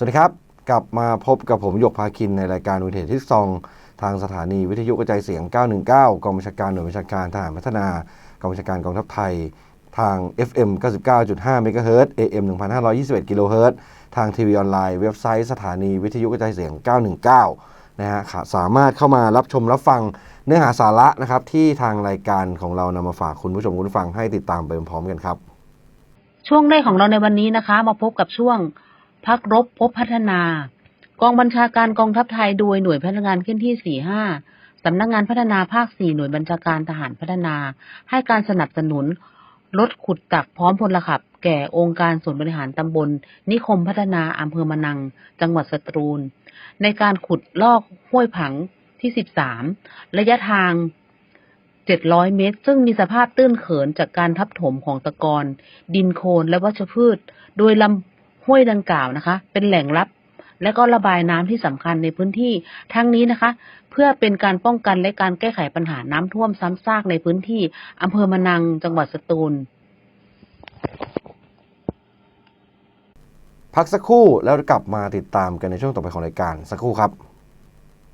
สวัสดีครับ กลับมาพบกับผมหยกพาคินในรายการวิทยที่ซองทางสถานีวิทยุกระจายเสียง 919 กองบัญชาการหน่วยบัญชาการทหารพัฒนากองบัญชาการกองทัพไทย ทาง FM 99.5 MHz AM 1521 kHz ทางทีวีออนไลน์เว็บไซต์สถานีวิทยุกระจายเสียง 919 นะฮะสามารถเข้ามารับชมรับฟังเนื้อหาสาระนะครับที่ทางรายการของเรานำมาฝากคุณผู้ชมคุณผู้ฟังให้ติดตามไปพร้อมกันครับ ช่วงแรกของเราในวันนี้นะคะ มาพบกับช่วง พักรบพบพัฒนา กองบัญชาการกองทัพไทยโดยหน่วยพัฒนางานขึ้นที่ 45 สำนักงานพัฒนาภาค 4 หน่วยบัญชาการทหารพัฒนา ให้การสนับสนุนรถขุดตักพร้อมพลขับ แก่องค์การส่วนบริหารตำบล นิคมพัฒนาอำเภอมะนัง จังหวัดสตรูล ในการขุดลอกห้วยผังที่ 13 ระยะทาง 700 เมตร ซึ่งมีสภาพตื้นเขินจากการทับถมของตะกอนดินโคลนและวัชพืช โดยลำ ห้วยดังกล่าวนะคะ เป็นแหล่งรับและก็ระบายน้ำที่สำคัญในพื้นที่ทั้งนี้นะคะ เพื่อเป็นการป้องกันและการแก้ไขปัญหาน้ำท่วมซ้ำซากในพื้นที่อำเภอมะนังจังหวัดสตูล พักสักครู่แล้วกลับมาติดตามกันในช่วงต่อไปของรายการสักครู่ครับ